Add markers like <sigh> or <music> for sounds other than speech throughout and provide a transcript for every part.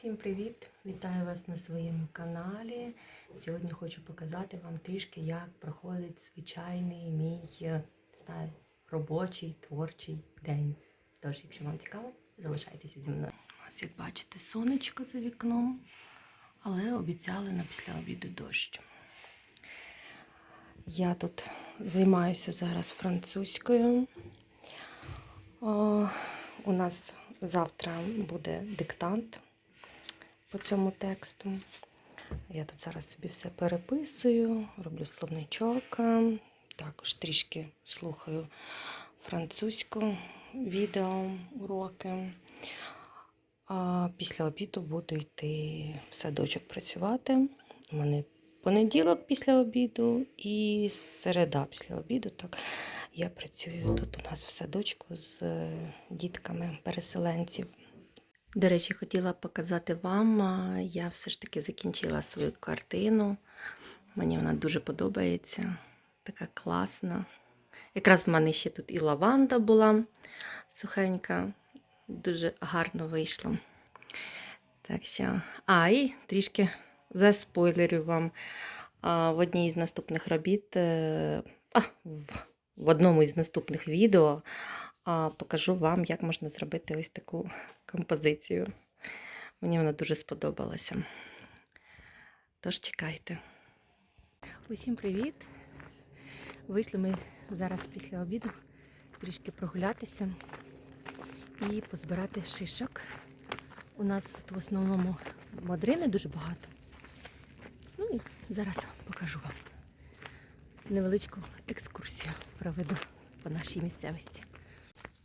Всім привіт! Вітаю вас на своєму каналі. Сьогодні хочу показати вам трішки, як проходить звичайний мій е, знаю, робочий творчий день. Тож, якщо вам цікаво, залишайтеся зі мною. Ось як бачите, сонечко за вікном, але обіцяли на після обіду дощ. Я тут займаюся зараз французькою. О, у нас завтра буде диктант по цьому тексту. Я тут зараз собі все переписую, роблю словничок, е, також трішки слухаю французьку відео уроки. А після обіду буду йти в садочок працювати. У мене понеділок після обіду і середа після обіду. Так, я працюю тут у нас в садочку з е, дітками переселенців. До речі, хотіла показати вам. Я все ж таки закінчила свою картину. Мені вона дуже подобається. Така класна. Якраз в мене ще тут і лаванда була сухенька. Дуже гарно вийшло. Так що, а, і трішки заспойлерю вам. В одній із наступних робіт, е, а, в, одному із наступних відео покажу вам, як можна зробити ось таку <laughs> композицію. Мені вона дуже сподобалася. Тож чекайте. Усім привіт! Вийшли ми зараз після обіду трішки прогулятися і позбирати шишок. У нас тут в основному мадрини дуже багато. Ну і зараз покажу вам невеличку екскурсію проведу по нашій місцевості.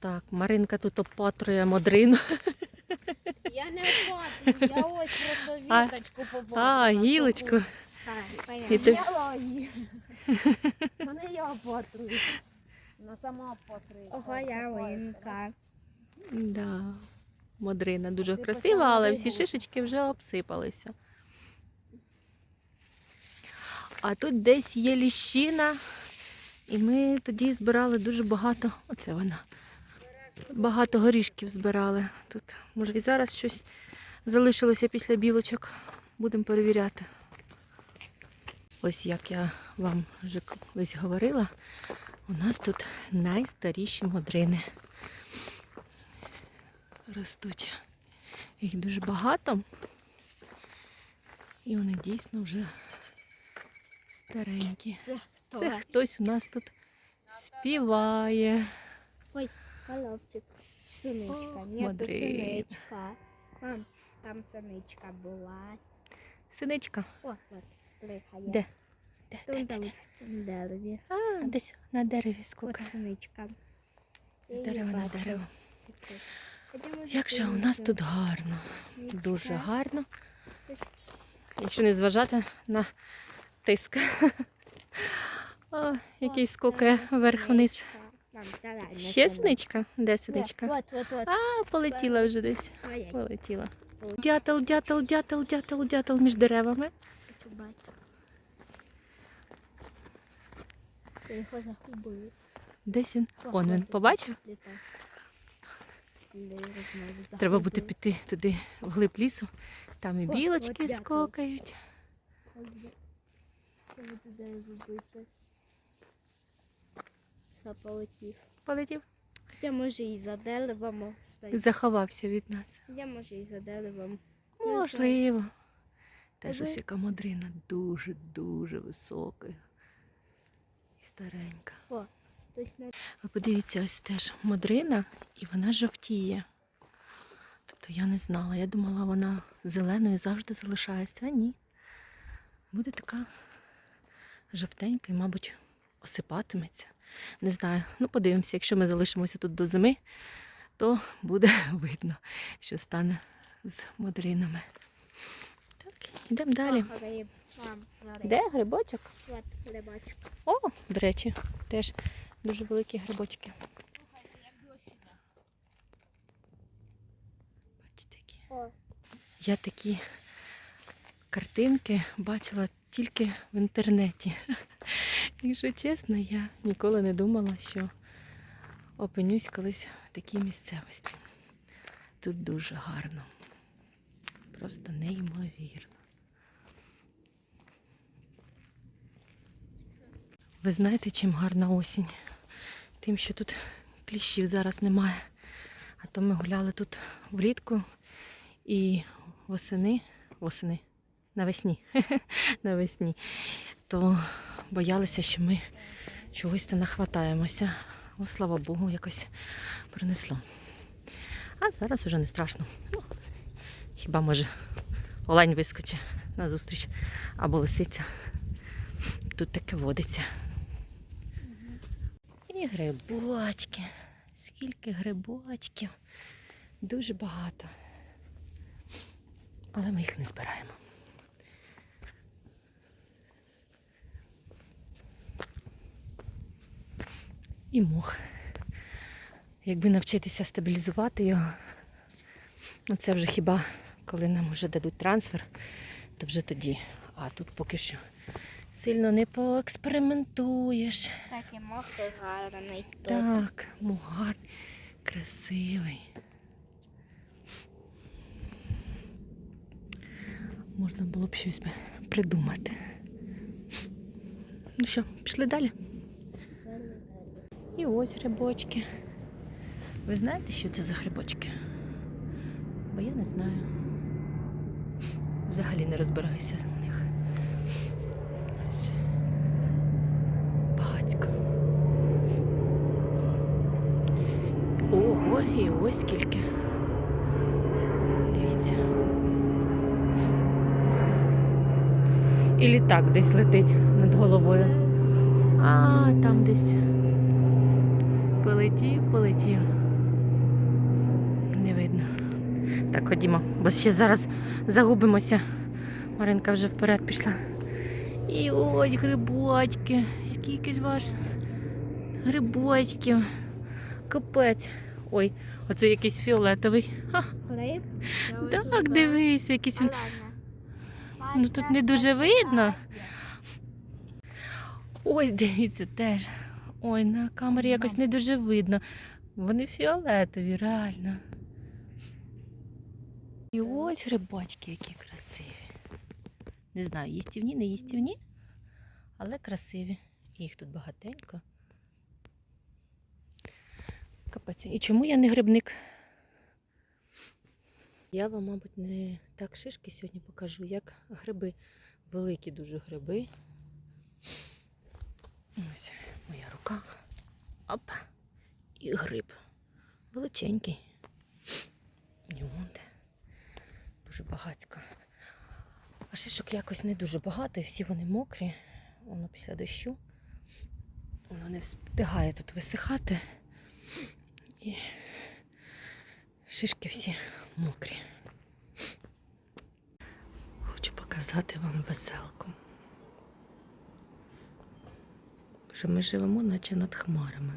Так, Маринка тут опатрує модрину. Я не оплатив, я ось просто віточку побачила. А, гілочку. І ти- Мене я оплатрую. Вона сама оплатрую. Ого, ялинка. Да. Модрина дуже Ти красива, але всі шишечки вже обсипалися. А тут десь є ліщина, і ми тоді збирали дуже багато. Оце вона. Багато горішків збирали тут. Може, і зараз щось залишилося після білочок. Будемо перевіряти. Ось як я вам вже колись говорила, у нас тут найстаріші модрини ростуть. Їх дуже багато. І вони дійсно вже старенькі. Це Це хтось у нас тут співає. Головчик. Синичка. Ні, то Мадрид. синичка. Мам, там синичка була. Синичка. О, от, дихає. Де? Де? Там, де, там, де? цьому дереві. А, десь на дереві От синичка. Я її дерева на бачу. дерево. Ходімо Як же у нас тут гарно. Дуже гарно. Якщо не зважати на тиск. <laughs> О, який скокає вверх-вниз. синичка. Ще синичка? Де синичка? От, от, от. А, полетіла вже десь. Полетіла. Дятел, дятел, дятел, дятел, дятел між деревами. Десь він. Он він побачив. Треба буде піти туди в глиб лісу. Там і білочки скокають. Все полетів. Полетів. Я може і за деревом. Заховався від нас. Я може і за деревом. Можливо. Теж ось яка модрина дуже-дуже висока. І старенька. О, Ви подивіться, ось теж модрина, і вона жовтіє. Тобто я не знала. Я думала, вона зеленою завжди залишається, а ні. Буде така жовтенька і, мабуть, осипатиметься. Не знаю. Ну, подивимося, якщо ми залишимося тут до зими, то буде <laughs> видно, що стане з модринами. Так, йдемо далі. Де грибочок? От грибочок. О, до речі, теж дуже великі грибочки. Бачите, які. Я такі картинки бачила тільки в інтернеті. Якщо чесно, я ніколи не думала, що опинюсь колись в такій місцевості. Тут дуже гарно. Просто неймовірно. Ви знаєте, чим гарна осінь? Тим, що тут кліщів зараз немає. А то ми гуляли тут влітку і восени, восени, навесні, <laughs> навесні, то боялися, що ми чогось та нахватаємося. О, слава Богу, якось принесло. А зараз уже не страшно. Ну, хіба може олень вискочить на зустріч або лисиця. Тут таке водиться. І грибочки. Скільки грибочків. Дуже багато. Але ми їх не збираємо. І мох. Якби навчитися стабілізувати його, ну це вже хіба коли нам вже дадуть трансфер, то вже тоді. А тут поки що сильно не поекспериментуєш. Всякий мокрий гарний. тут. Так, мугар красивий. Можна було б щось придумати. Ну що, пішли далі? І ось грибочки. Ви знаєте, що це за грибочки? Бо я не знаю. Взагалі не розбираюся в них. Багацько. Ого, і ось скільки. Дивіться. І літак десь летить над головою. А, там десь. Полетів, полетів. Не видно. Так, ходімо, бо ще зараз загубимося. Маринка вже вперед пішла. І ось грибочки. Скільки ж ваш грибочків. Капець. Ой, оце якийсь фіолетовий. Ха, Гриб. так, дивись, якийсь він. Ну тут не дуже видно. Ось дивіться теж. Ой, на камері якось не дуже видно. Вони фіолетові, реально. І ось грибочки, які красиві. Не знаю, їстівні, не їстівні, але красиві. Їх тут багатенько. Капець. І чому я не грибник? Я вам, мабуть, не так шишки сьогодні покажу, як гриби. Великі дуже гриби. Ось моя рука. Оп. І гриб. Величенький. І. Дуже багацько. А шишок якось не дуже багато, і всі вони мокрі. Воно після дощу. Воно не встигає тут висихати. І шишки всі мокрі. Хочу показати вам веселку. Ми живемо, наче над хмарами.